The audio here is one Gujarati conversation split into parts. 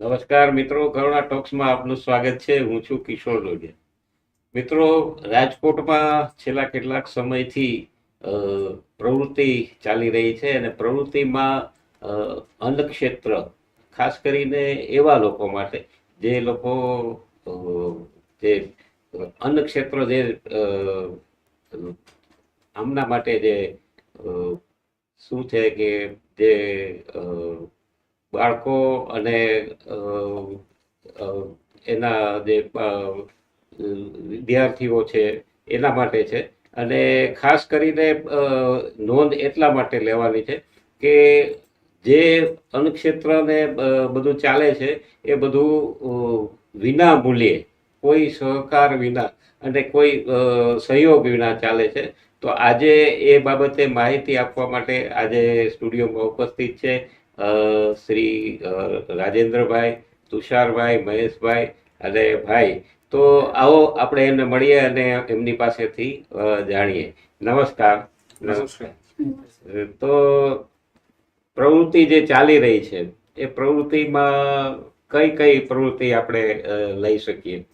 નમસ્કાર મિત્રો, કરુણા ટોક્સમાં આપનું સ્વાગત છે. હું છું કિશોર લોઢિયા મિત્રો, રાજકોટમાં છેલ્લા કેટલાક સમયથી પ્રવૃત્તિ ચાલી રહી છે અને પ્રવૃત્તિમાં અન્ન ખાસ કરીને એવા લોકો માટે જે લોકો જે અન્ન ક્ષેત્ર જે આમના માટે જે શું છે કે જે બાળકો અને એના જે વિદ્યાર્થીઓ છે, એના માટે છે. અને ખાસ કરીને નોંધ એટલા માટે લેવાની છે કે જે અન્નક્ષેત્રને બધું ચાલે છે, એ બધું વિના મૂલ્યે, કોઈ સહકાર વિના અને કોઈ સહયોગ વિના ચાલે છે. તો આજે એ બાબતે માહિતી આપવા માટે આજે સ્ટુડિયોમાં ઉપસ્થિત છે. શ્રી અ, રાજેન્દ્રભાઈ તુષારભાઈ મહેશભાઈ અને ભાઈ. તો આવો આપણે એમને મળીએ અને એમની પાસેથી જાણીએ. નમસ્કાર. નમસ્કાર. તો પ્રવૃત્તિ જે ચાલી રહી છે એ પ્રવૃત્તિમાં કઈ કઈ પ્રવૃત્તિ આપણે લઈ શકીએ?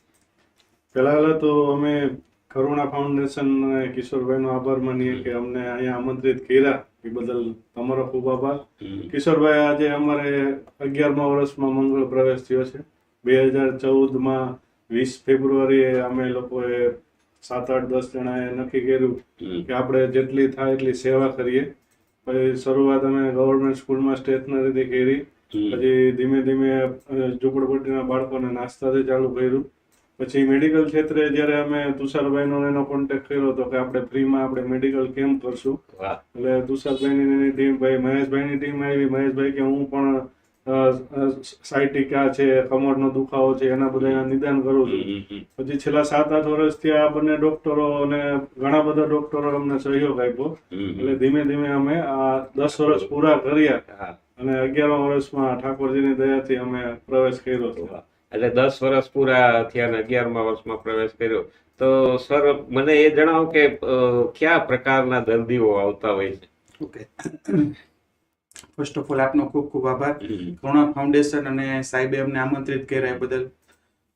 પહેલા તો અમે કરુણા ફાઉન્ડેશન અને કિશોરભાઈનો આભાર માનીએ કે અમને અહીંયા આમંત્રિત કર્યા. એ બદલ તમારો ખૂબ આભાર. કિશોરભાઈ આજે અમારે અગિયારમા વર્ષમાં મંગળ પ્રવેશ થયો છે. બે હજાર ચૌદમાં વીસ ફેબ્રુઆરીએ અમે લોકોએ સાત આઠ દસ જણાએ નક્કી કર્યું કે આપણે જેટલી થાય એટલી સેવા કરીએ. પછી શરૂઆત અમે ગવર્મેન્ટ સ્કૂલમાં સ્ટેશનરીથી કરી. પછી ધીમે ધીમે ઝૂંપડપટ્ટીના બાળકોને નાસ્તાથી ચાલુ કર્યું. પછી મેડિકલ ક્ષેત્રે જ્યારે અમે તુષારભાઈનો એનો કોન્ટેક્ટ કર્યો હતો કે આપણે ફ્રીમાં આપણે મેડિકલ કેમ્પ કરશું. એટલે તુષારભાઈની ને ટીમ ભાઈ મહેશભાઈની ટીમ આવી. મહેશભાઈ કે હું પણ સાયટિકા છે કમરનો દુખાવો છે એના બધા નિદાન કરું છું. પછી છેલ્લા સાત આઠ વર્ષથી આ બંને ડોક્ટરો અને ઘણા બધા ડોક્ટરો અમને સહયોગ આપ્યો. એટલે ધીમે ધીમે અમે આ દસ વર્ષ પૂરા કર્યા. અને અગિયારમા વર્ષમાં ઠાકોરજીની દયાથી અમે પ્રવેશ કર્યો. વાહ. એટલે દસ વર્ષ પૂરા થયા અને અગિયારમા વર્ષમાં પ્રવેશ કર્યો. તો સર મને એ જણાવો કે કયા પ્રકારના દર્દીઓ આવતા હોય છે? ઓકે. ફર્સ્ટ ઓફ ઓલ આપનો ખૂબ ખૂબ આભાર. કરુણા ફાઉન્ડેશન અને સાહેબે અમને આમંત્રિત કર્યા એ બદલ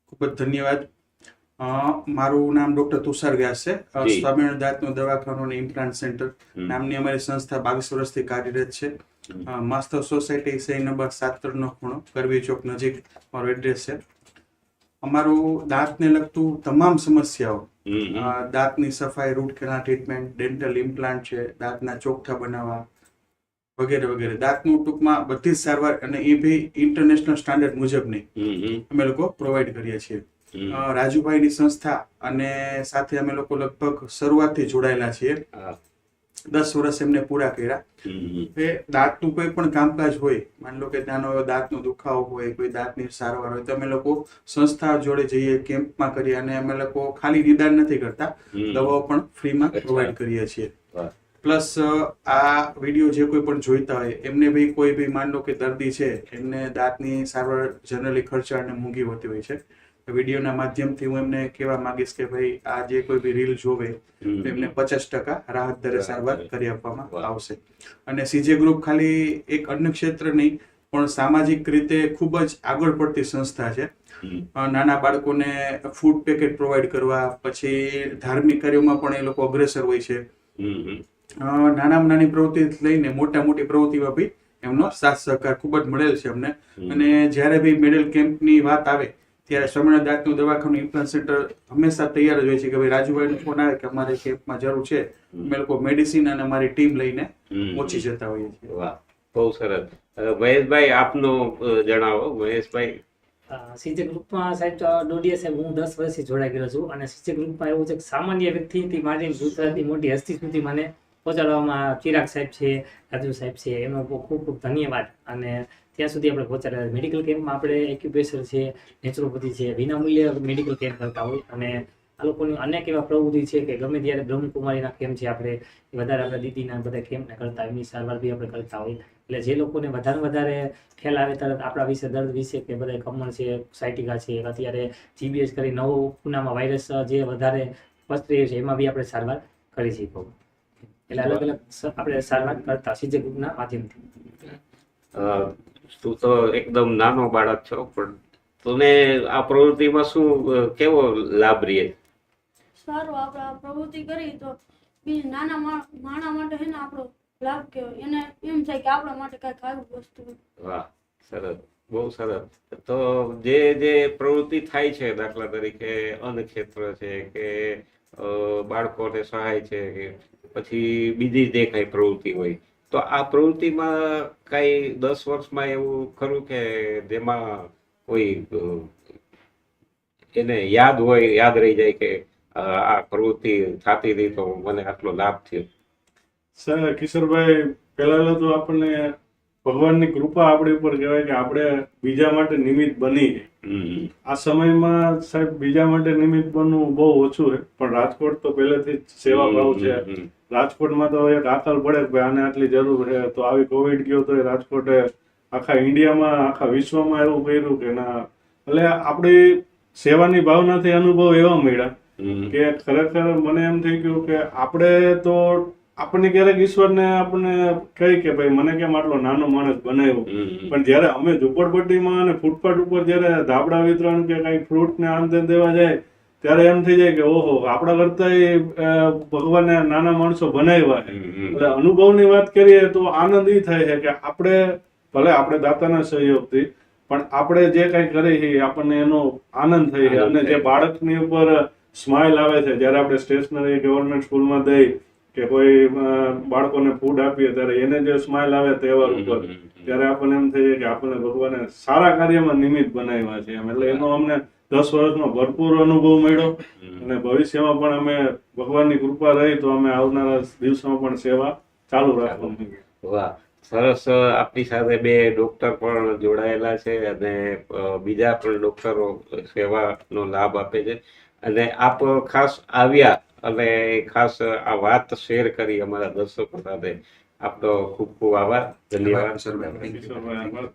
ખૂબ જ ધન્યવાદ. મારું નામ ડોક્ટર તુષાર વ્યાસ છે. સ્વામિનારાયણ દાંતનું દવાખાનું અને ઇમ્પ્લાન્ટ સેન્ટર નામની અમારી સંસ્થા બાવીસ વર્ષથી કાર્યરત છે. માસ્તર સોસાયટી સહી નંબર સાત ત્રણનો ખૂણો કરવી ચોક નજીક મારો એડ્રેસ છે. અમારું દાંતને લગતું તમામ સમસ્યાઓ દાંતની સફાઈ root canal treatment dental implant છે દાંતના ચોખ્ઠા બનાવવા વગેરે વગેરે. દાંતનું ટૂંકમાં બધી જ સારવાર અને એ બી ઇન્ટરનેશનલ સ્ટાન્ડર્ડ મુજબની અમે લોકો પ્રોવાઈડ કરીએ છીએ. રાજુભાઈની સંસ્થા અને સાથે અમે લોકો લગભગ શરૂઆતથી જોડાયેલા છીએ. દસ વર્ષ એમને પૂરા કર્યા. એ દાંતનું કોઈ પણ કામકાજ હોય માની લો કે ત્યાંનો એવો દાંતનો દુખાવો હોય કોઈ દાંતની સારવાર હોય તો અમે લોકો સંસ્થા જોડે જઈએ કેમ્પમાં કરીએ અને અમે લોકો ખાલી નિદાન નથી કરતા. દવાઓ પણ ફ્રીમાં. પ્રોવાઈડ કરીએ છીએ. પ્લસ આ વીડિયો જે કોઈ પણ જોઈતા હોય એમને બી કોઈ બી માન લો કે દર્દી છે એમને દાંતની સારવાર જનરલી ખર્ચાળ અને મૂંઘી હોતી હોય છે. વિડીયોના માધ્યમથી હું એમને કહેવા માંગીશ કે ભાઈ આ જે કોઈ બી રીલ જોવે તો એમને પચાસ ટકા રાહત દરે સારવાર કરી આપવામાં આવશે. અને સીજે ગ્રુપ ખાલી એક અન્ય ક્ષેત્ર નહીં પણ સામાજિક રીતે ખૂબ જ આગળ પડતી સંસ્થા છે. નાના બાળકોને ફૂડ પેકેટ પ્રોવાઈડ કરવા પછી ધાર્મિક કાર્યોમાં પણ એ લોકો અગ્રેસર હોય છે. નાનામાં નાની પ્રવૃત્તિ લઈને મોટા મોટી પ્રવૃત્તિમાં બી એમનો સાથ સહકાર ખૂબ જ મળેલ છે અમને. અને જ્યારે બી મેડલ કેમ્પની વાત આવે ત્યારે સ્વામિનારાયણ દાંતનું દવાખાનું ઇમ્પ્લાન્ટ સેન્ટર હંમેશા તૈયાર જ હોય છે કે ભાઈ રાજુભાઈનો ફોન આવે કે અમારે કેમ્પમાં જરૂર છે અમે લોકો મેડિસિન અને અમારી ટીમ લઈને પહોંચી જતા હોઈએ છીએ. વાહ બહુ સરસ. મહેશભાઈ આપનો જણાવો. મહેશભાઈ. સીજે ગ્રુપમાં સાહેબ ડોડિયા સાહેબ હું દસ વર્ષથી જોડાઈ ગયો છું અને સીજે ગ્રુપમાં એવું છે કે સામાન્ય વ્યક્તિથી માંડીને ગુજરાતની મોટી હસ્તી સુધી મને પહોંચાડવામાં ચિરાગ સાહેબ છે રાજુ સાહેબ છે એનો ખૂબ ખૂબ ધન્યવાદ. અને ત્યાં સુધી આપણે પહોંચાડ્યા. મેડિકલ કેમ્પમાં આપણે એક્યુપ્રેશર છે નેચરોપેથી છે, વિનામૂલ્ય મેડિકલ કેમ્પ કરતા હોય. અને આ લોકોની અનેક એવા પ્રવૃત્તિ છે કે ગમે ત્યારે બ્રહ્મકુમારીના કેમ્પ છે આપણે વધારે આપણે દીદીના બધા કેમ્પને કરતા, એમની સારવાર બી આપણે કરતા હોય. એટલે જે લોકોને વધારે વધારે ખ્યાલ આવે તરત આપણા વિશે દર્દ વિશે કે બધા કમળ છે સાયટિકા છે અત્યારે જીબીએસ કરી નવો પુનામાં વાયરસ જે વધારે પસરી રહ્યો છે, એમાં બી આપણે સારવાર કરી શકો એટલે અલગ અલગ આપણે સારવાર કરતા સીજે ગ્રુપના માધ્યમથી. તું તો એકદમ નાનો બાળક છો પણ તને આ પ્રવૃત્તિમાં શું કેવો લાભ રહે? સારું આપણે આ પ્રવૃત્તિ કરી તો બીજા નાના માણા માટે છે ને આપણો લાભ કહેવાય. એને એમ થાય કે આપણા માટે કઈ સારું વસ્તુ વાહ સરસ બહુ સરસ. તો જે જે પ્રવૃત્તિ થાય છે દાખલા તરીકે અન્ન ક્ષેત્ર છે કે બાળકોને સહાય છે કે પછી બીજી જે કઈ પ્રવૃત્તિ હોય તો આ પ્રવૃત્તિમાં કઈ દસ વર્ષમાં એવું ખરું કે જેમાં કોઈ એને યાદ હોય યાદ રહી જાય કે આ પ્રવૃત્તિ થતી હતી તો મને આટલો લાભ થયો. સર કિશોરભાઈ પહેલા તો આપણને ભગવાનની કૃપા આપણી ઉપર કહેવાય કે આપણે બીજા માટે નિમિત્ત બની આ સમયમાં સાહેબ બીજા માટે નિમિત્ત બનવું બહુ ઓછું છે પણ રાજકોટ તો પહેલેથી જ સેવા ભાવ છે. રાજકોટમાં તો એક આકલ પડે કે આને આટલી જરૂર છે તો આવી કોવિડ ગયો તો રાજકોટે આખા ઇન્ડિયામાં આખા વિશ્વમાં એવું કર્યું કે ના. એટલે આપણી સેવાની ભાવનાથી અનુભવ એવા મળ્યા કે ખરેખર મને એમ થઈ ગયું કે આપણે તો આપણને ક્યારેક ઈશ્વરને આપણને કહી કે ભાઈ મને કેમ આટલો નાનો માણસ બનાવ્યો? પણ જ્યારે અમે ઝુંપડપટ્ટીમાં અને ફૂટપાથ ઉપર જ્યારે ધાબળા વિતરણ કે કઈ ફ્રૂટ ને આમ તેમ દેવા જાય ત્યારે એમ થઈ જાય કે ઓહો આપણા કરતા ભગવાને નાના માણસો બનાવ્યા. એટલે અનુભવની વાત કરીએ તો આનંદ એ થાય છે કે આપણે ભલે આપણે દાતાના સહયોગથી પણ આપણે જે કઈ કરીએ છીએ આપણને એનો આનંદ થઈ છે અને જે. બાળકની ઉપર સ્માઇલ આવે છે જ્યારે આપણે સ્ટેશનરી ગવર્મેન્ટ સ્કૂલમાં દઈ કે કોઈ બાળકોને ફૂડ આપીએ ત્યારે એને જે સ્માઇલ આવે તહેવાર ઉપર ત્યારે આપણને એમ થઈ જાય કે આપણને ભગવાને સારા કાર્યમાં નિમિત્ત બનાવ્યા છે એમ એટલે એનો અમને દસ વર્ષનો ભરપૂર અનુભવ મળ્યો અને ભવિષ્યમાં પણ અમે ભગવાનની કૃપા રહી તો અમે આવનારા દિવસોમાં પણ સેવા ચાલુ રાખવાની. વાહ સરસ આપની સાથે બે ડોક્ટર પણ જોડાયેલા છે અને બીજા પણ ડોક્ટરો સેવાનો લાભ આપે છે. અને આપ ખાસ આવ્યા અને ખાસ આ વાત શેર કરી અમારા દર્શકો સાથે. આપનો ખૂબ ખૂબ આભાર. ધન્યવાદ.